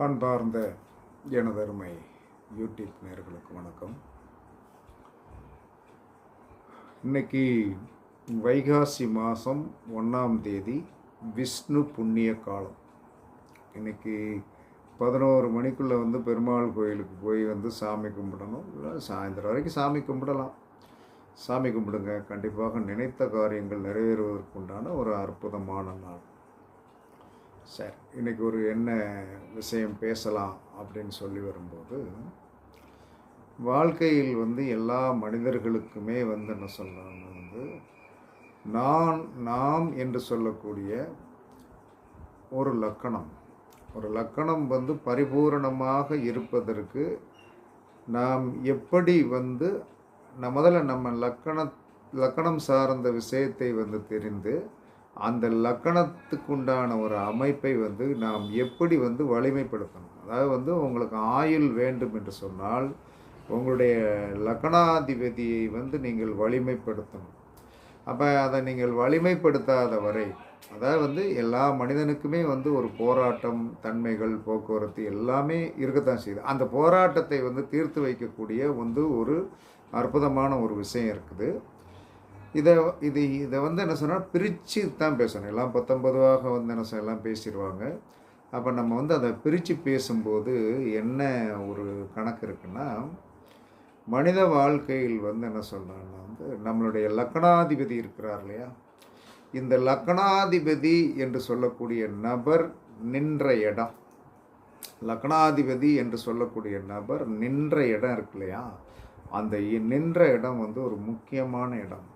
அன்பார்ந்த எனதருமை யூடியூப் நேர்களுக்கு வணக்கம். இன்னைக்கு வைகாசி மாதம் ஒன்றாம் தேதி விஷ்ணு புண்ணிய காலம். இன்னைக்கு பதினோரு மணிக்குள்ளே வந்து பெருமாள் கோயிலுக்கு போய் வந்து சாமி கும்பிடணும். இல்லை சாயந்தரம் வரைக்கும் சாமி கும்பிடலாம். சாமி கும்பிடுங்க. கண்டிப்பாக நினைத்த காரியங்கள் நிறைவேறுவதற்குண்டான ஒரு அற்புதமான நாள். சார் இன்றைக்கி ஒரு என்ன விஷயம் பேசலாம் அப்படின்னு சொல்லி வரும்போது வாழ்க்கையில் வந்து எல்லா மனிதர்களுக்குமே வந்து என்ன சொல்கிறாங்க வந்து நான் நாம் என்று சொல்லக்கூடிய ஒரு லக்கணம். ஒரு லக்கணம் வந்து பரிபூரணமாக இருப்பதற்கு நாம் எப்படி வந்து ந- முதல்ல நம்ம லக்கண லக்கணம் சார்ந்த விஷயத்தை வந்து தெரிந்து அந்த லக்கணத்துக்குண்டான ஒரு அமைப்பை வந்து நாம் எப்படி வந்து வலிமைப்படுத்தணும்? அதாவது வந்து உங்களுக்கு ஆயுள் வேண்டும் என்று சொன்னால் உங்களுடைய லக்கணாதிபதியை வந்து நீங்கள் வலிமைப்படுத்தணும். அப்போ அதை நீங்கள் வலிமைப்படுத்தாத வரை அதாவது வந்து எல்லா மனிதனுக்குமே வந்து ஒரு போராட்டம் தன்மைகள் போக்குவரத்து எல்லாமே இருக்கத்தான் செய்யுது. அந்த போராட்டத்தை வந்து தீர்த்து வைக்கக்கூடிய வந்து ஒரு அற்புதமான ஒரு விஷயம் இருக்குது. இதை இது இதை வந்து என்ன சொன்னால் பிரித்து தான் பேசணும். எல்லாம் பத்தொன்பதுவாக வந்து என்ன சொன்ன எல்லாம் பேசிடுவாங்க. அப்போ நம்ம வந்து அதை பிரித்து பேசும்போது என்ன ஒரு கணக்கு இருக்குன்னா மனித வாழ்க்கையில் வந்து என்ன சொல்கிறாங்கன்னா வந்து நம்மளுடைய லக்கணாதிபதி இருக்கிறார் இல்லையா? இந்த லக்கணாதிபதி என்று சொல்லக்கூடிய நபர் நின்ற இடம். லக்னாதிபதி என்று சொல்லக்கூடிய நபர் நின்ற இடம் இருக்கு இல்லையா? அந்த இ- நின்ற இடம் வந்து ஒரு முக்கியமான இடம்.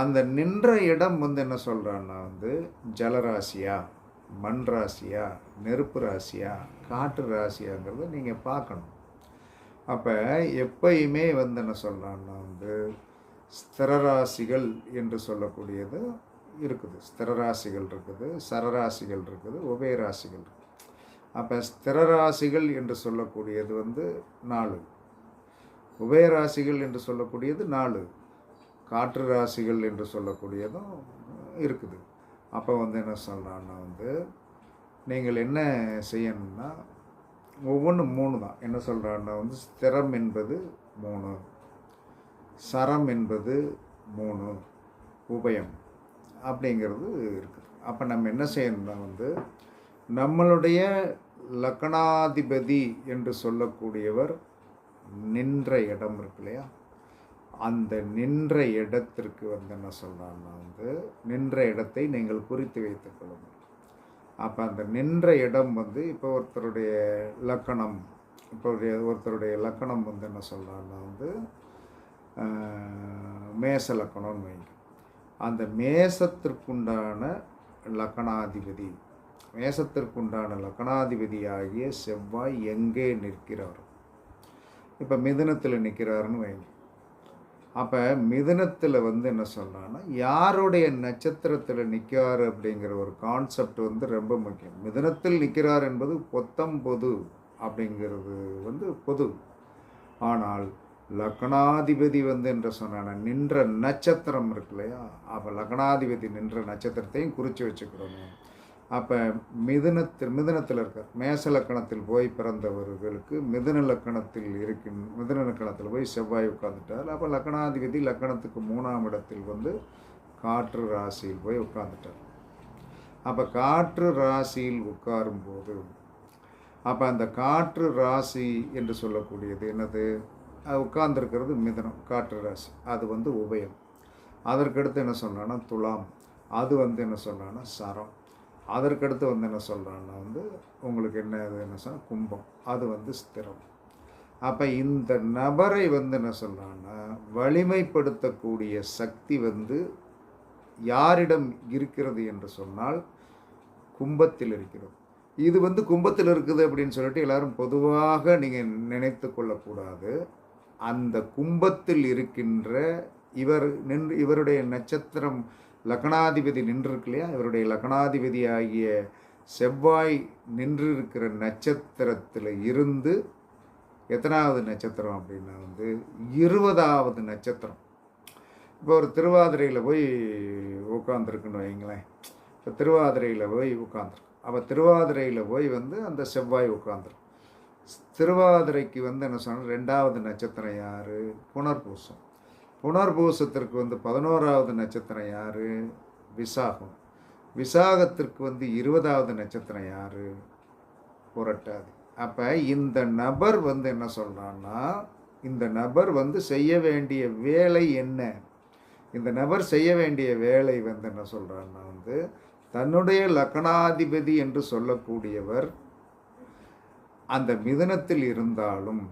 அந்த நின்ற இடம் வந்து என்ன சொல்கிறான்னா வந்து ஜலராசியா மண் ராசியா நெருப்பு ராசியா காற்று ராசியாங்கிறத நீங்கள் பார்க்கணும். அப்போ எப்பயுமே வந்து என்ன சொல்கிறான்னா வந்து ஸ்திரராசிகள் என்று சொல்லக்கூடியது இருக்குது. ஸ்திரராசிகள் இருக்குது சரராசிகள் இருக்குது உபயராசிகள் இருக்குது அப்போ ஸ்திரராசிகள் என்று சொல்லக்கூடியது வந்து நாலு. உபயராசிகள் என்று சொல்லக்கூடியது நாலு. காற்று ராசிகள் என்று சொல்லக்கூடியதும் இருக்குது. அப்போ வந்து என்ன சொல்கிறான்னா வந்து நீங்கள் என்ன செய்யணும்னா ஒவ்வொன்றும் மூணு தான். என்ன சொல்கிறான்னா வந்து ஸ்திரம் என்பது மூணு சரம் என்பது மூணு உபயம் அப்படிங்கிறது இருக்குது அப்போ நம்ம என்ன செய்யணும்னா வந்து நம்மளுடைய லக்கணாதிபதி என்று சொல்லக்கூடியவர் நின்ற இடம் இருக்கு இல்லையா? அந்த நின்ற இடத்திற்கு வந்து என்ன சொல்கிறான்னா வந்து நின்ற இடத்தை நீங்கள் குறித்து வைத்துக் கொள்ளுங்கள். அப்போ அந்த நின்ற இடம் வந்து இப்போ ஒருத்தருடைய லக்கணம் இப்போ ஒருத்தருடைய லக்கணம் வந்து என்ன சொல்கிறான்னா வந்து மேச லக்கணம்னு வைங்க. அந்த மேசத்திற்குண்டான லக்கணாதிபதி மேசத்திற்குண்டான லக்கணாதிபதியாகிய செவ்வாய் எங்கே நிற்கிறார் இப்போ மிதுனத்தில் நிற்கிறாருன்னு வைங்க. அப்போ மிதுனத்தில் வந்து என்ன சொல்கிறான்னா யாருடைய நட்சத்திரத்தில் நிற்கிறார் அப்படிங்கிற ஒரு கான்செப்ட் வந்து ரொம்ப முக்கியம். மிதுனத்தில் நிற்கிறார் என்பது பொத்தம் பொது அப்படிங்கிறது வந்து பொது. ஆனால் லக்னாதிபதி வந்து என்று சொன்னான நின்ற நட்சத்திரம் இருக்கு இல்லையா? அப்போ லக்னாதிபதி நின்ற நட்சத்திரத்தையும் குறித்து வச்சுக்கிடணும் அப்போ மிதுனத்தில் மிதுனத்தில் இருக்கார். மேச லக்கணத்தில் போய் பிறந்தவர்களுக்கு மிதுன லக்கணத்தில் இருக்கின் மிதுன லக்கணத்தில் போய் செவ்வாய் உட்காந்துட்டார் அப்போ லக்கணாதிபதி லக்கணத்துக்கு மூணாம் இடத்தில் வந்து காற்று ராசியில் போய் உட்காந்துட்டார் அப்போ காற்று ராசியில் உட்காரும்போது அப்போ அந்த காற்று ராசி என்று சொல்லக்கூடியது என்னது? உட்கார்ந்துருக்கிறது மிதனம் காற்று ராசி. அது வந்து உபயம். அதற்கடுத்து என்ன சொன்னான்னா துலாம். அது வந்து என்ன சொன்னான்னா சரம். அதற்கடுத்து வந்து என்ன சொல்கிறான்னா வந்து உங்களுக்கு என்ன இது என்ன சொன்னால் கும்பம். அது வந்து ஸ்திரம். அப்போ இந்த நபரை வந்து என்ன சொல்கிறான்னா வலிமைப்படுத்தக்கூடிய சக்தி வந்து யாரிடம் இருக்கிறது என்று சொன்னால் கும்பத்தில் இருக்கிறது. இது வந்து கும்பத்தில் இருக்குது அப்படின்னு சொல்லிட்டு எல்லாரும் பொதுவாக நீங்கள் நினைத்து கொள்ளக்கூடாது. அந்த கும்பத்தில் இருக்கின்ற இவர் நின்று இவருடைய நட்சத்திரம் லக்னாதிபதி நின்றிருக்கு இல்லையா? இவருடைய லக்னாதிபதி ஆகிய செவ்வாய் நின்று இருக்கிற நட்சத்திரத்தில் இருந்து எத்தனாவது நட்சத்திரம் அப்படின்னா வந்து இருபதாவது நட்சத்திரம். இப்போ ஒரு திருவாதிரையில் போய் உட்காந்துருக்குன்னு வைங்களேன். இப்போ திருவாதிரையில் போய் உட்காந்துருக்கு அப்போ திருவாதிரையில் போய் வந்து அந்த செவ்வாய் உட்காந்துரும் திருவாதிரைக்கு வந்து என்ன சொன்னால் ரெண்டாவது நட்சத்திரம் யார்? புனர்பூசம். புனர்பூசத்திற்கு வந்து பதினோராவது நட்சத்திரம் யார்? விசாகம். விசாகத்திற்கு வந்து இருபதாவது நட்சத்திரம் யார்? புரட்டாது. அப்போ இந்த நபர் வந்து என்ன சொல்கிறான்னா இந்த நபர் வந்து செய்ய வேண்டிய வேலை என்ன? இந்த நபர் செய்ய வேண்டிய வேலை வந்து என்ன சொல்கிறான்னா வந்து தன்னுடைய லக்னாதிபதி என்று சொல்லக்கூடியவர் அந்த மிதனத்தில் இருந்தாலும்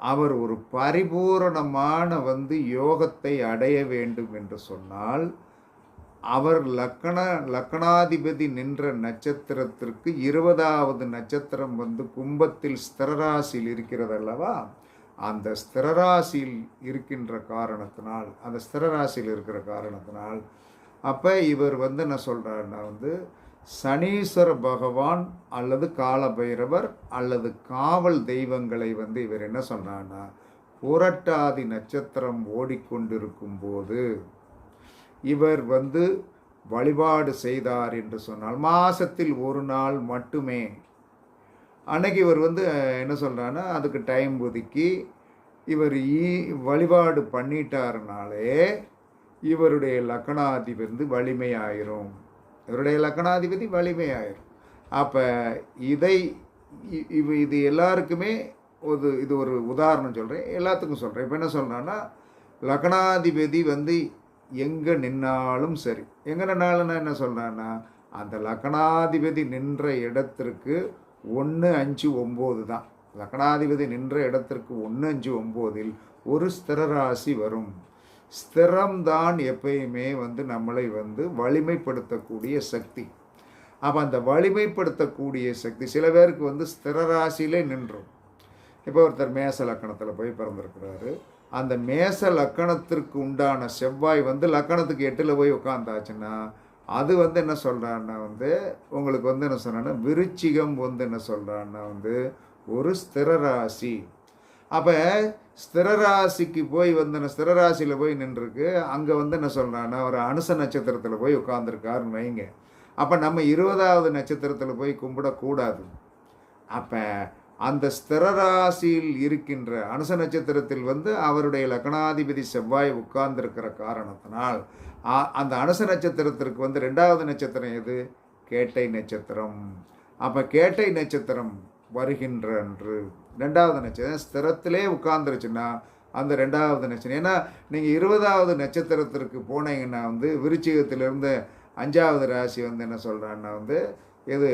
அவர் ஒரு பரிபூரணமான வந்து யோகத்தை அடைய வேண்டும் என்று சொன்னால் அவர் லக்கண லக்கணாதிபதி நின்ற நட்சத்திரத்திற்கு இருபதாவது நட்சத்திரம் வந்து கும்பத்தில் ஸ்திரராசியில் இருக்கிறது அல்லவா? அந்த ஸ்திரராசியில் இருக்கின்ற காரணத்தினால் அந்த ஸ்திரராசியில் இருக்கிற காரணத்தினால் அப்போ இவர் வந்து என்ன சொல்கிறாருன்னா வந்து சனீஸ்வர பகவான் அல்லது காலபைரவர் அல்லது காவல் தெய்வங்களை வந்து இவர் என்ன சொன்னான்னா புரட்டாதி நட்சத்திரம் ஓடிக்கொண்டிருக்கும் போது இவர் வந்து வழிபாடு செய்தார் என்று சொன்னால் மாசத்தில் ஒரு நாள் மட்டுமே. அன்னைக்கு இவர் வந்து என்ன சொல்கிறான்னா அதுக்கு டைம் ஒதுக்கி இவர் ஈ வழிபாடு பண்ணிட்டாருனாலே இவருடைய லக்கணாதிபதி வந்து வலிமையாயிரும். இவருடைய லக்னாதிபதி வலிமையாயிரும் அப்போ இதை இ- இவ இது எல்லாருக்குமே ஒரு இது ஒரு உதாரணம் சொல்கிறேன் எல்லாத்துக்கும் சொல்கிறேன் இப்போ என்ன சொல்கிறேன்னா லக்னாதிபதி வந்து எங்கே நின்னாலும் சரி. எங்கே நின்னாலும் நான் என்ன சொல்கிறேன்னா அந்த லக்னாதிபதி நின்ற இடத்திற்கு ஒன்று அஞ்சு ஒம்பது தான். லக்னாதிபதி நின்ற இடத்திற்கு ஒன்று அஞ்சு ஒம்போதில் ஒரு ஸ்திரராசி வரும். ஸ்திரம்தான் எப்பயுமே வந்து நம்மளை வந்து வலிமைப்படுத்தக்கூடிய சக்தி. அப்போ அந்த வலிமைப்படுத்தக்கூடிய சக்தி சில பேருக்கு வந்து ஸ்திர ராசியிலே நின்றும். இப்போ ஒருத்தர் மேச லக்கணத்தில் போய் பிறந்திருக்கிறாரு. அந்த மேச லக்கணத்திற்கு உண்டான செவ்வாய் வந்து லக்கணத்துக்கு எட்டில் போய் உட்காந்தாச்சுன்னா அது வந்து என்ன சொல்கிறான்னா வந்து உங்களுக்கு வந்து என்ன சொல்கிறான்னா விருச்சிகம் வந்து என்ன சொல்கிறான்னா வந்து ஒரு ஸ்திர ராசி. அப்போ ஸ்திரராசிக்கு போய் வந்து என்ன ஸ்திரராசியில் போய் நின்றுருக்கு. அங்கே வந்து என்ன சொல்கிறான்னா ஒரு அனுச நட்சத்திரத்தில் போய் உட்காந்துருக்காருன்னு வைங்க. அப்போ நம்ம இருபதாவது நட்சத்திரத்தில் போய் கும்பிடக்கூடாது. அப்போ அந்த ஸ்திரராசியில் இருக்கின்ற அனுச நட்சத்திரத்தில் வந்து அவருடைய லக்னாதிபதி செவ்வாய் உட்கார்ந்திருக்கிற காரணத்தினால் அந்த அனுச நட்சத்திரத்திற்கு வந்து ரெண்டாவது நட்சத்திரம் எது? கேட்டை நட்சத்திரம். அப்போ கேட்டை நட்சத்திரம் வருகின்ற அன்று ரெண்டாவது நட்சத்திரம் ஸ்திரத்திலே உட்கார்ந்துருச்சுன்னா அந்த ரெண்டாவது நட்சத்திரம். ஏன்னா நீங்கள் இருபதாவது நட்சத்திரத்திற்கு போனீங்கன்னா வந்து விருச்சிகத்திலிருந்து அஞ்சாவது ராசி வந்து என்ன சொல்கிறான்னா வந்து எது?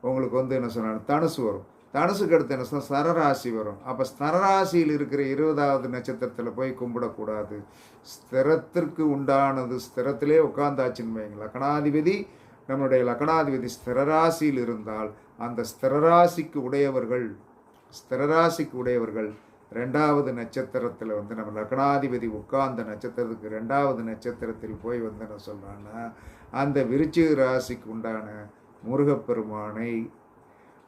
உங்களுக்கு வந்து என்ன சொல்கிறாங்க தனுசு வரும். தனுசுக்கு அடுத்து என்ன சொன்னால் சரராசி வரும். அப்போ ஸ்தரராசியில் இருக்கிற இருபதாவது நட்சத்திரத்தில் போய் கும்பிடக்கூடாது. ஸ்திரத்திற்கு உண்டானது ஸ்திரத்திலே உட்காந்தாச்சுன்னு வைங்க. லக்னாதிபதி நம்மளுடைய லக்னாதிபதி ஸ்திரராசியில் இருந்தால் அந்த ஸ்திரராசிக்கு உடையவர்கள் ஸ்திரராசிக்கு உடையவர்கள் ரெண்டாவது நட்சத்திரத்தில் வந்து நம்ம லக்னாதிபதி உட்கார்ந்த நட்சத்திரத்துக்கு ரெண்டாவது நட்சத்திரத்தில் போய் வந்து என்ன சொல்கிறான்னா அந்த விருச்சிக ராசிக்கு உண்டான முருகப்பெருமானை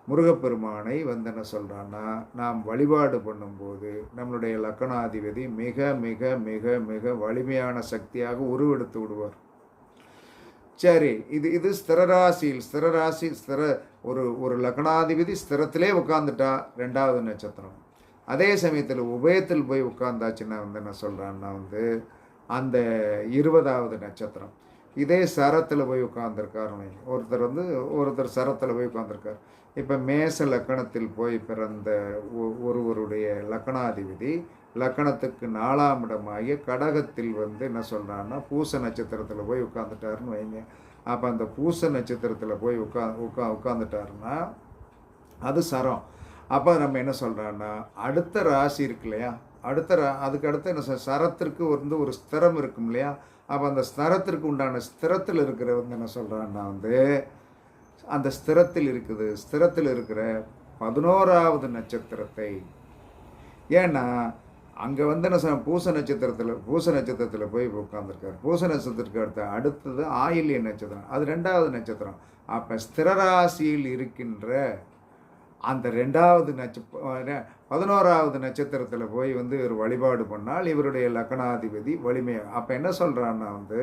முருகப்பெருமானை வந்து என்ன சொல்கிறான்னா நாம் வழிபாடு பண்ணும்போது நம்மளுடைய லக்கணாதிபதி மிக மிக மிக மிக வலிமையான சக்தியாக உருவெடுத்து விடுவார். சரி இது இது ஸ்திரராசியில் ஸ்திரராசி ஸ்திர ஒரு ஒரு லக்னாதிபதி ஸ்திரத்திலே உட்காந்துட்டா ரெண்டாவது நட்சத்திரம். அதே சமயத்தில் உபயத்தில் போய் உட்காந்தாச்சுன்னா வந்து என்ன சொல்கிறான்னா வந்து அந்த இருபதாவது நட்சத்திரம். இதே சரத்தில் போய் உட்காந்துருக்காருன்னு ஒருத்தர் வந்து ஒருத்தர் சரத்தில் போய் உட்காந்துருக்கார் இப்போ மேச லக்கணத்தில் போய் பிறந்த ஒ- ஒருவருடைய லக்கணாதிபதி லக்கணத்துக்கு நாலாம் இடமாகிய கடகத்தில் வந்து என்ன சொல்கிறான்னா பூச நட்சத்திரத்தில் போய் உட்காந்துட்டாருன்னு வைங்க. அப்போ அந்த பூச நட்சத்திரத்தில் போய் உட்கா உட்கா உட்காந்துட்டாருன்னா அது சரம். அப்போ நம்ம என்ன சொல்கிறோன்னா அடுத்த ராசி இருக்கு இல்லையா? அடுத்த ரா அதுக்கு அடுத்து என்ன சொல் சரத்திற்கு வந்து ஒரு ஸ்திரம் இருக்கும் இல்லையா? அப்போ அந்த ஸ்தரத்திற்கு உண்டான ஸ்திரத்தில் இருக்கிறவங்க என்ன சொல்கிறான்னா வந்து அந்த ஸ்திரத்தில் இருக்குது ஸ்திரத்தில் இருக்கிற பதினோராவது நட்சத்திரத்தை. ஏன்னா அங்கே வந்து என்ன சொல்ல பூச நட்சத்திரத்தில் பூச நட்சத்திரத்தில் போய் உட்காந்துருக்காரு பூச நட்சத்திரத்துக்கு அடுத்த அடுத்தது ஆயில்ய நட்சத்திரம். அது ரெண்டாவது நட்சத்திரம். அப்போ ஸ்திரராசியில் இருக்கின்ற அந்த ரெண்டாவது நட்ச பதினோராவது நட்சத்திரத்தில் போய் வந்து இவர் வழிபாடு பண்ணால் இவருடைய லக்னாதிபதி வலிமை அப்போ என்ன சொல்கிறான்னா வந்து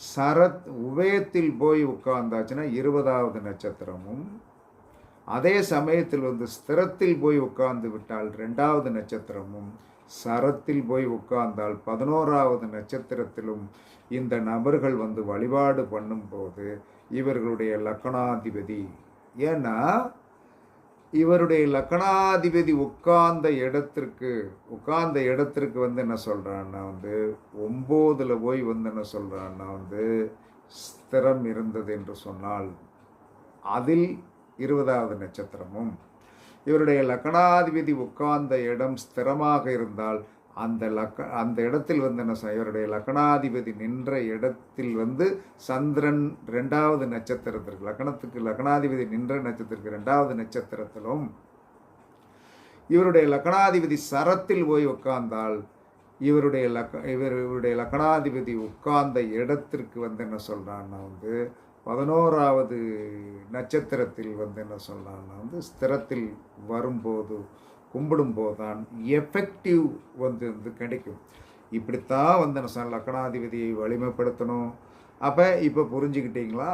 சரத் உபயத்தில் போய் உட்கார்ந்தாச்சுன்னா இருபதாவது நட்சத்திரமும் அதே சமயத்தில் வந்து ஸ்திரத்தில் போய் உட்கார்ந்து விட்டால் ரெண்டாவது நட்சத்திரமும் சரத்தில் போய் உட்கார்ந்தால் பதினோராவது நட்சத்திரத்திலும் இந்த நபர்கள் வந்து வழிபாடு பண்ணும்போது இவர்களுடைய லக்கணாதிபதி ஏன்னா இவருடைய லக்கணாதிபதி உட்கார்ந்த இடத்திற்கு உட்கார்ந்த இடத்திற்கு வந்து என்ன சொல்கிறான்னா வந்து ஒம்போதில் போய் வந்து என்ன சொல்கிறான்னா வந்து ஸ்திரம் இருந்தது என்று சொன்னால் அதில் இருபதாவது நட்சத்திரமும். இவருடைய லக்கணாதிபதி உட்கார்ந்த இடம் ஸ்திரமாக இருந்தால் அந்த லக்க அந்த இடத்தில் வந்து என்ன சொல் இவருடைய லக்கணாதிபதி நின்ற இடத்தில் வந்து சந்திரன் ரெண்டாவது நட்சத்திரத்திற்கு லக்கணத்துக்கு லக்கணாதிபதி நின்ற நட்சத்திரத்துக்கு ரெண்டாவது நட்சத்திரத்திலும் இவருடைய லக்கணாதிபதி சரத்தில் போய் உட்கார்ந்தால் இவருடைய லக்க இவர் இவருடைய லக்கணாதிபதி உட்கார்ந்த இடத்திற்கு வந்து என்ன சொல்கிறான்னா வந்து பதினோராவது நட்சத்திரத்தில் வந்து என்ன சொல்கிறான்னா வந்து ஸ்திரத்தில் வரும்போது கும்பிடும்போது தான் எஃபெக்டிவ் வந்து வந்து கிடைக்கும். இப்படித்தான் வந்து என்ன சொல்ல லக்கணாதிபதியை வலிமைப்படுத்தணும். அப்போ இப்போ புரிஞ்சுக்கிட்டீங்களா?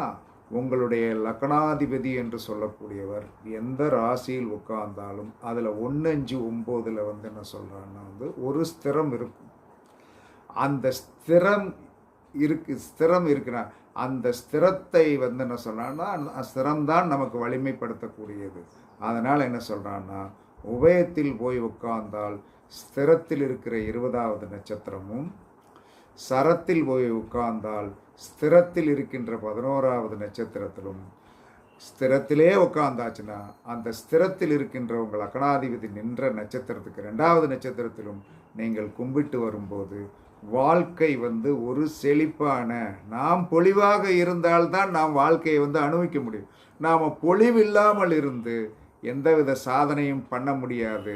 உங்களுடைய லக்கணாதிபதி என்று சொல்லக்கூடியவர் எந்த ராசியில் உட்கார்ந்தாலும் அதில் ஒன்று அஞ்சு ஒம்போதில் வந்து என்ன சொல்கிறான்னா வந்து ஒரு ஸ்திரம் இருக்கும். அந்த ஸ்திரம் இருக்கு ஸ்திரம் இருக்கிற அந்த ஸ்திரத்தை வந்து என்ன சொல்கிறான்னா ஸ்திரம்தான் நமக்கு வலிமைப்படுத்தக்கூடியது. அதனால் என்ன சொல்கிறான்னா உபயத்தில் போய் உட்கார்ந்தால் ஸ்திரத்தில் இருக்கிற இருபதாவது நட்சத்திரமும் சரத்தில் போய் உட்கார்ந்தால் ஸ்திரத்தில் இருக்கின்ற பதினோராவது நட்சத்திரத்திலும் ஸ்திரத்திலே உட்கார்ந்தாச்சுன்னா அந்த ஸ்திரத்தில் இருக்கின்ற உங்கள் அகணாதிபதி நின்ற நட்சத்திரத்துக்கு ரெண்டாவது நட்சத்திரத்திலும் நீங்கள் கும்பிட்டு வரும்போது வாழ்க்கை வந்து ஒரு செழிப்பான நாம் பொலிவாக இருந்தால்தான் நாம் வாழ்க்கையை வந்து அனுபவிக்க முடியும். நாம் பொழிவில்லாமல் இருந்து எந்தவித சாதனையும் பண்ண முடியாது.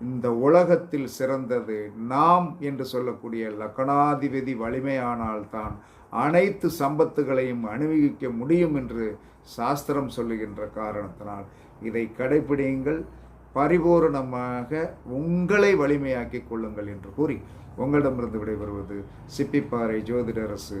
இந்த உலகத்தில் சிறந்தது நாம் என்று சொல்லக்கூடிய லக்கணாதிபதி வலிமையானால்தான் அனைத்து சம்பத்துகளையும் அனுபவிக்க முடியும் என்று சாஸ்திரம் சொல்லுகின்ற காரணத்தினால். இதை கடைபிடியுங்கள் பரிபூரணமாக உங்களை வலிமையாக்கிக் கொள்ளுங்கள் என்று கூறி உங்களிடமிருந்து விடைபெறுவது சிப்பிப்பாறை ஜோதிடரசு